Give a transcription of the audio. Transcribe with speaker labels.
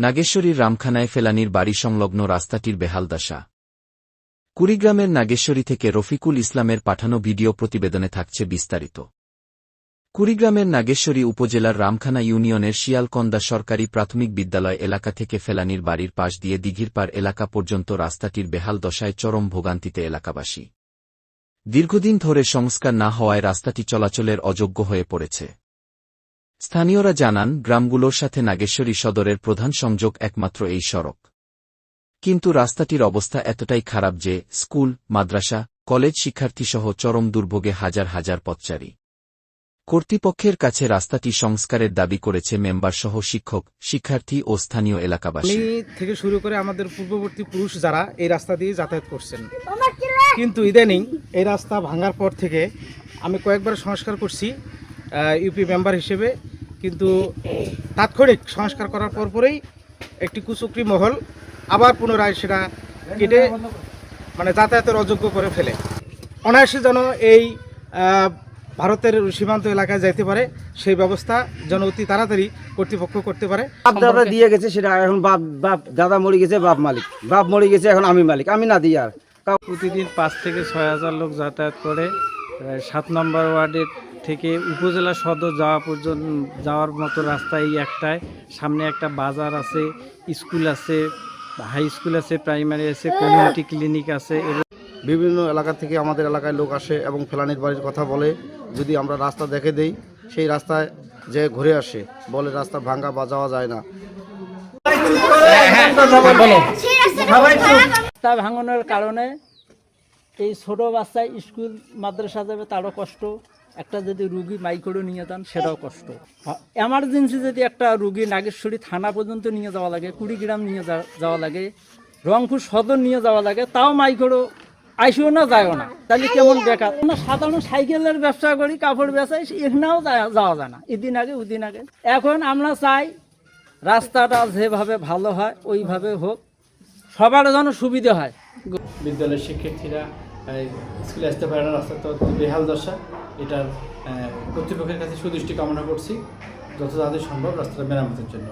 Speaker 1: নাগেশ্বরীর রামখানায় ফেলানির বাড়ি সংলগ্ন রাস্তাটির বেহাল দশা। কুড়িগ্রামের নাগেশ্বরী থেকে রফিকুল ইসলামের পাঠানো ভিডিও প্রতিবেদনে থাকছে বিস্তারিত। কুড়িগ্রামের নাগেশ্বরী উপজেলার রামখানা ইউনিয়নের শিয়ালকন্দা সরকারি প্রাথমিক বিদ্যালয় এলাকা থেকে ফেলানির বাড়ির পাশ দিয়ে দিঘিরপাড় এলাকা পর্যন্ত রাস্তাটির বেহাল দশায় চরম ভোগান্তিতে এলাকাবাসী। দীর্ঘদিন ধরে সংস্কার না হওয়ায় রাস্তাটি চলাচলের অযোগ্য হয়ে পড়েছে। স্থানীয়রা জানান, গ্রামগুলোর সাথে নাগেশ্বরী সদরের প্রধান সংযোগ একমাত্র এই সড়ক। কিন্তু রাস্তাটির অবস্থা এতটাই খারাপ যে, স্কুল, মাদ্রাসা, কলেজ শিক্ষার্থীসহ চরম দুর্ভোগে হাজার হাজার পথচারী। কর্তৃপক্ষের কাছে রাস্তাটি সংস্কারের দাবি করেছে মেম্বারসহ শিক্ষক, শিক্ষার্থী ও স্থানীয় এলাকাবাসী।
Speaker 2: থেকে শুরু করে আমাদের পূর্ববর্তী পুরুষ যারা এই রাস্তা দিয়ে যাতায়াত করছেন। কিন্তু ইদানিং এই রাস্তা ভাঙার পর থেকে আমি কয়েকবার সংস্কার করছি ইউপি মেম্বার হিসেবে কিন্তু তাৎক্ষণিক সংস্কার করার পর পরেই একটি কুচক্রি মহল আবার পুনরায় সেটা কেটে মানে যাতায়াতের অযোগ্য করে ফেলে। অনায়াসে যেন এই আহ, ভারতের সীমান্ত এলাকায় যাইতে পারে সেই ব্যবস্থা যেন অতি তাড়াতাড়ি কর্তৃপক্ষ করতে পারে।
Speaker 3: বাপ দাদা দিয়ে গেছে সেটা এখন বাপ বাপ দাদা মরে গেছে বাপ মালিক। বাপ মরে গেছে এখন আমি মালিক আমি না দিই আর।
Speaker 4: প্রতিদিন পাঁচ থেকে ছয় হাজার লোক যাতায়াত করে। সাত নম্বর ওয়ার্ডের থেকে উপজেলা সদর যাওয়া পর্যন্ত যাওয়ার মতো রাস্তা এই একটায়। সামনে একটা বাজার আছে স্কুল আছে হাই স্কুল আছে প্রাইমারি আছে কমিউনিটি ক্লিনিক আছে এবং
Speaker 5: বিভিন্ন এলাকা থেকে আমাদের এলাকায় লোক আসে এবং ফেলানির বাড়ির কথা বলে। যদি আমরা রাস্তা দেখে দেই সেই রাস্তায় যে ঘুরে আসে বলে রাস্তা ভাঙ্গা বা যাওয়া যায় না।
Speaker 6: রাস্তা ভাঙনের কারণে এই ছোট বাচ্চায় স্কুল মাদ্রাসা যাবে, তারও কষ্ট। একটা যদি রুগী মাইক্রো নিয়ে যান সেটাও কষ্ট। এমার্জেন্সি যদি একটা রুগী নাগেশ্বরী থানা পর্যন্ত নিয়ে যাওয়া লাগে, কুড়িগ্রাম নিয়ে যা- যাওয়া লাগে, রংপুর সদর নিয়ে যাওয়া লাগে, তাও মাইক্রো আইসিও না, যায়ও না। তাহলে কেমন বেকার? আমরা সাধারণ সাইকেলের ব্যবসা করি, কাপড় ব্যবসায় এখানেও যাওয়া যায় না। এদিন আগে, ওদিন আগে। এখন আমরা চাই, রাস্তাটা যেভাবে ভালো হয়, ওইভাবে হোক। সবার যেন সুবিধা হয়।
Speaker 7: বিদ্যালয়ের শিক্ষার্থীরা স্কুলে আসতে পারে না রাস্তা তো বেহাল দশা। এটার কর্তৃপক্ষের কাছে সুদৃষ্টি কামনা করছি, যত তাড়াতাড়ি সম্ভব রাস্তাটা মেরামতের জন্য।